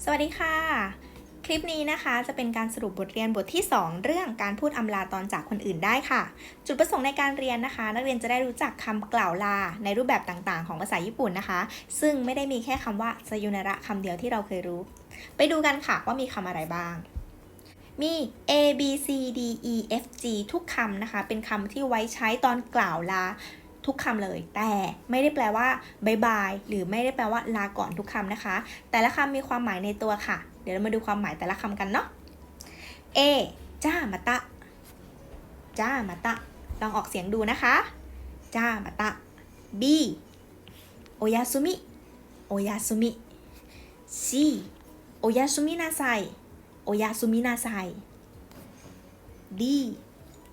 สวัสดีค่ะ คลิปนี้นะคะจะเป็นการสรุปบทเรียนบทที่ 2 เรื่องการพูดอำลาตอนจากคนอื่นได้ค่ะ จุดประสงค์ในการเรียนนะคะ นักเรียนจะได้รู้จักคำกล่าวลาในรูปแบบต่างๆ ของภาษาญี่ปุ่นนะคะ ซึ่งไม่ได้มีแค่คำว่าซายุนาระคำเดียวที่เราเคยรู้ ไปดูกันค่ะว่ามีคำอะไรบ้างมี A B C D E F G ทุกคำนะคะ เป็นคำที่ไว้ใช้ตอนกล่าวลา ทุกคำเลย แต่ไม่ได้แปลว่าบายบายหรือไม่ได้แปลว่าลาก่อนทุกคำนะคะ แต่ละคำมีความหมายในตัวค่ะ เดี๋ยวเรามาดูความหมายแต่ละคำกันเนาะ A จ้ามาตะ จ้ามาตะ ลองออกเสียงดูนะคะ จ้ามาตะ B โอยาสุมิโอยาสุมิ C โอยาสุมินาไซโอยาสุมินาไซ D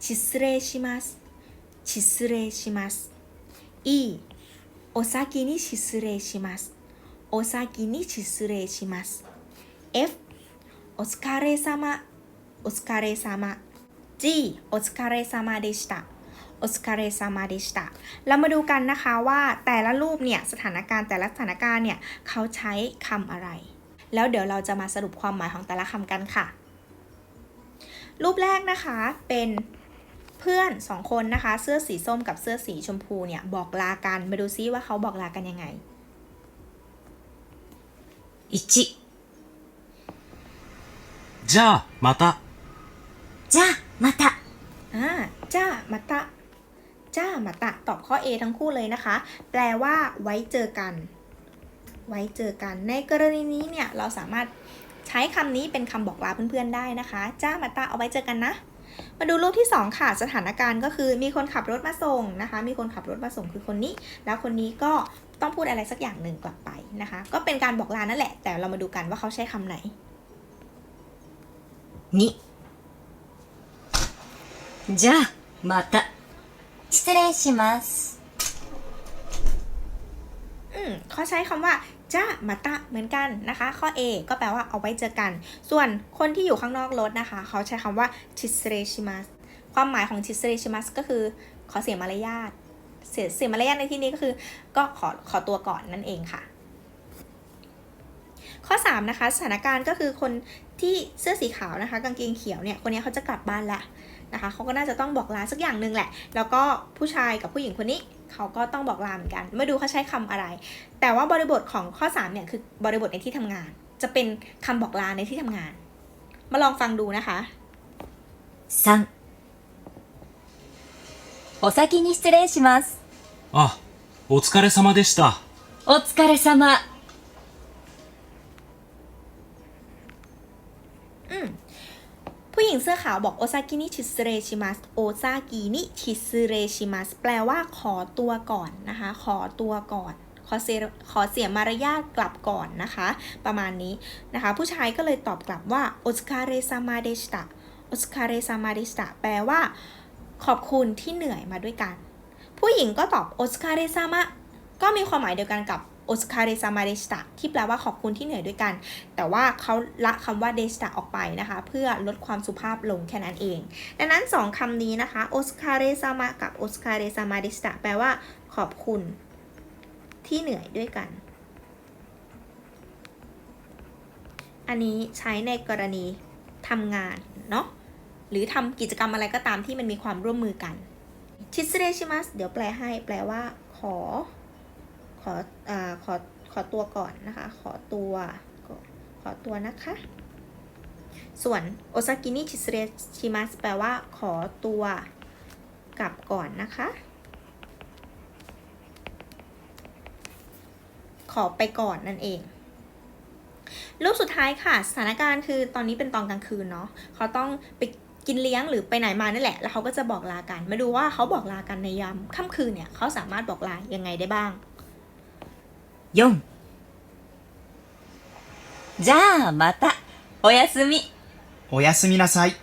ชิสเรชิมัสชิสเรชิมัส อีโอซากินิชิซึเรชิมัสโอซากินิชิซึเรชิมัสเอฟโอสคาเรซามะโอสคาเรซามะจีโอสคาเรซามะเดชตะโอสคาเรซามาเดชตะเรามาดูกันนะคะว่าแต่ละรูปเนี่ยสถานการณ์แต่ละสถานการณ์เนี่ยเขาใช้คำอะไร แล้วเดี๋ยวเราจะมาสรุปความหมายของแต่ละคำกันค่ะ รูปแรกนะคะเป็น เพื่อนสองคนนะคะ เสื้อสีส้มกับเสื้อสีชมพูเนี่ยบอกลากันมาดูซิว่าเขาบอกลากันยังไง 1じゃあまたじゃあまた อ่าจ้ามาตะ จ้ามาตะ ตอบข้อ A ทั้งคู่เลยนะคะ แปลว่า ไว้เจอกัน ไว้เจอกัน ในกรณีนี้เนี่ย เราสามารถใช้คำนี้เป็นคำบอกลาเพื่อนๆได้นะคะ จ้ามาตะ เอาไว้เจอกันนะ มาดูรูปที่ 2 ค่ะ สถานการณ์ก็คือมีคนขับรถมาส่งนะคะ มีคนขับรถมาส่งคือคนนี้ แล้วคนนี้ก็ต้องพูดอะไรสักอย่างหนึ่งกลับไปนะคะ ก็เป็นการบอกลานั่นแหละ แต่เรามาดูกันว่าเขาใช้คำไหน 2じゃあまた失礼します อืมเขาใช้คำว่า จ้ามาตะเหมือนกันนะคะ ข้อ A ก็แปลว่าเอาไว้เจอกัน ส่วนคนที่อยู่ข้างนอกรถนะคะ เขาใช้คำว่าชิสเรชิมัสความหมายของชิสเรชิมัสก็คือขอเสียมารยาทเสียเสียมารยาทในที่นี้ก็คือ ก็ขอขอตัวก่อนนั่นเองค่ะ ข้อ 3 นะคะ สถานการณ์ก็คือคน ที่เสื้อสีขาวนะคะ กางเกงเขียวเนี่ย คนนี้เขาจะกลับบ้านละนะคะเขาก็น่าจะต้องบอกลาสักอย่างหนึ่งแหละ แล้วก็ผู้ชายกับผู้หญิงคนนี้เขาก็ต้องบอกลาเหมือนกัน มาดูเขาใช้คำอะไร แต่ว่าบริบทของข้อ 3 เนี่ยคือบริบทในที่ทำงาน จะเป็นคำบอกลาในที่ทำงาน มาลองฟังดูนะคะ 3お先に失礼しますあお疲れ様でしたお疲れ様 อืมผู้หญิงเสื้อขาวบอกโอซากินิชิสเรชิมัสโอซากินิชิสเรชิมัสแปลว่าขอตัวก่อนนะคะ ขอตัวก่อน ขอเสียขอเสียมารยาทกลับก่อนนะคะ ประมาณนี้นะคะ ผู้ชายก็เลยตอบกลับว่าโอสคาเรซามาเดชตาโอสคาเรซามาเดชตาแปลว่า ขอบคุณที่เหนื่อยมาด้วยกัน ผู้หญิงก็ตอบโอสคาเรซามะก็มีความหมายเดียวกันกับ โอสคาเรซามาเดชตาที่แปลว่าขอบคุณที่เหนื่อยด้วยกัน แต่ว่าเขาละคำว่าเดชตาออกไปนะคะ เพื่อลดความสุภาพลงแค่นั้นเอง ดังนั้นสองคำนี้นะคะโอสคาเรซามะกับโอสคาเรซามาเดชตาแปลว่าขอบคุณที่เหนื่อยด้วยกัน อันนี้ใช้ในกรณีทำงานเนาะหรือทำกิจกรรมอะไรก็ตามที่มันมีความร่วมมือกันชิสเรชิมัสเดี๋ยวแปลให้แปลว่าขอ ขออ่าขอขอตัวก่อนนะคะ ขอตัวขอตัวนะคะ ส่วนโอซากินิชิเรชิมัสแปลว่าขอตัวกลับก่อนนะคะ ขอไปก่อนนั่นเองรูปสุดท้ายค่ะ สถานการณ์คือตอนนี้เป็นตอนกลางคืนเนาะเขาต้องไปกินเลี้ยงหรือไปไหนมานั่นแหละ แล้วเขาก็จะบอกลากัน มาดูว่าเขาบอกลากันในยามค่ำคืนเนี่ยเขาสามารถบอกลายังไงได้บ้าง 4じゃあまたおやすみおやすみなさい。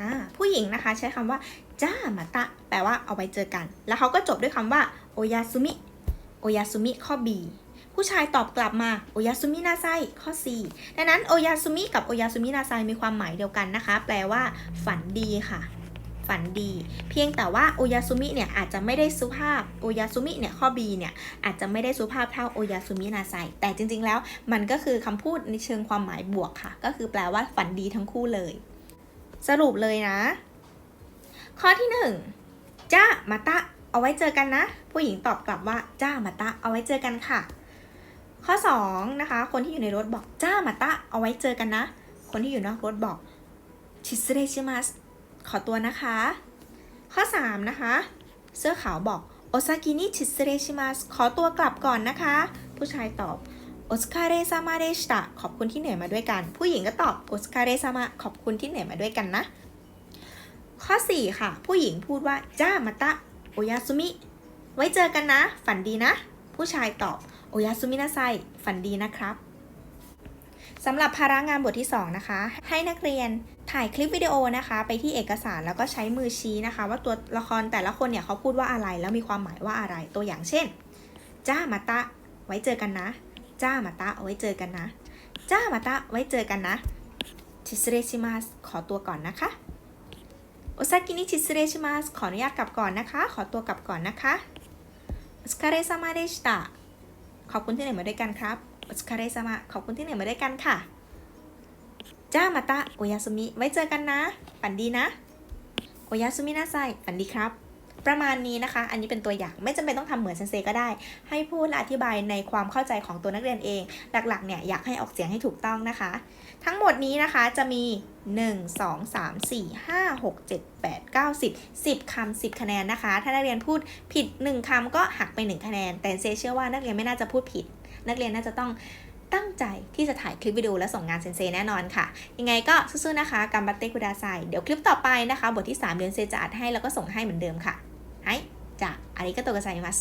อ่าผู้หญิงนะคะใช้คำว่าจ้ามาตะ แปลว่าเอาไว้เจอกัน แล้วเขาก็จบด้วยคำว่าโอยาซุมิโอยาซุมิข้อ B ผู้ชายตอบกลับมาโอยาซุมินาไซข้อ C ดังนั้นโอยาซุมิกับโอยาซุมินาไซมีความหมายเดียวกันนะคะ แปลว่า ฝันดีค่ะ ฝันดี เพียงแต่ว่าโอยาซุมิเนี่ยอาจจะไม่ได้สุภาพโอยาซุมิเนี่ยข้อ B เนี่ยอาจจะไม่ได้สุภาพเท่าโอยาซุมินาไซแต่จริง ๆ แล้วมันก็คือคำพูดในเชิงความหมายบวกค่ะ ก็คือแปลว่าฝันดีทั้งคู่เลย สรุปเลยนะ ข้อที่หนึ่งจ้ามาตะเอาไว้เจอกันนะ ผู้หญิงตอบกลับว่าจ้ามาตะเอาไว้เจอกันค่ะ ข้อ2นะคะคนที่อยู่ในรถบอกจ้ามาตะเอาไว้เจอกันนะ คนที่อยู่นอกรถบอกชิสเรชิมัส ขอตัวนะคะ ข้อ 3 นะคะ เสื้อขาวบอกโอซากินิชิสเรชิมัสขอตัวกลับก่อนนะคะ ผู้ชายตอบโอสคาเรซามาเดชตะขอบคุณที่เหนื่อยมาด้วยกัน ผู้หญิงก็ตอบโอสคาเรซามาขอบคุณที่เหนื่อยมาด้วยกันนะ ข้อ 4 ค่ะ ผู้หญิงพูดว่าจ้ามาตะโอยาซุมิ ไว้เจอกันนะ ฝันดีนะ ผู้ชายตอบโอยาซุมินาไซฝันดีนะครับสำหรับภาระงานบทที่ 2 นะคะ ให้นักเรียน ถ่ายคลิปวิดีโอนะคะ ไปที่เอกสารแล้วก็ใช้มือชี้นะคะ ว่าตัวละครแต่ละคนเนี่ยเขาพูดว่าอะไร แล้วมีความหมายว่าอะไรตัวอย่างเช่น จ้ามาตะ ไว้เจอกันนะ จ้ามาตะเอาไว้เจอกันนะ จ้ามาตะไว้เจอกันนะชิสเรชิมัสขอตัวก่อนนะคะโอซากินิชิสเรชิมัสขออนุญาตกลับก่อนนะคะ ขอตัวกลับก่อนนะคะโอสคาเรซามาเดชิตะขอบคุณที่เหนื่อยมาด้วยกันครับโอสคาเรซามาขอบคุณที่เหนื่อยมาด้วยกันค่ะ จ้ามาตะโอยาสุมิ ไว้เจอกันนะ ฝันดีนะ โอยาสุมินาไซฝันดีครับ ประมาณนี้นะคะ อันนี้เป็นตัวอย่าง ไม่จำเป็นต้องทำเหมือนเซนเซก็ได้ ให้พูดและอธิบายในความเข้าใจของตัวนักเรียนเอง หลักๆ เนี่ยอยากให้ออกเสียงให้ถูกต้องนะคะ ทั้งหมดนี้นะคะจะมี 1 2 3 4 5 6 7 8 9 10 10คำ10 คะแนนนะคะ ถ้านักเรียนพูดผิด 1คำก็หักไป 1 คะแนน แต่เซเชื่อว่านักเรียนไม่น่าจะพูดผิด นักเรียนน่าจะต้อง ตั้งใจที่จะถ่ายคลิปวิดีโอและส่งงานเซนเซแน่นอนค่ะ ยังไงก็สู้ๆนะคะกัมบัตเตคุดาไซเดี๋ยวคลิปต่อไปนะคะ บทที่ 3 เดือนเซจะอัดให้แล้วก็ส่งให้เหมือนเดิมค่ะไอจะอาริกาโตกไซมัส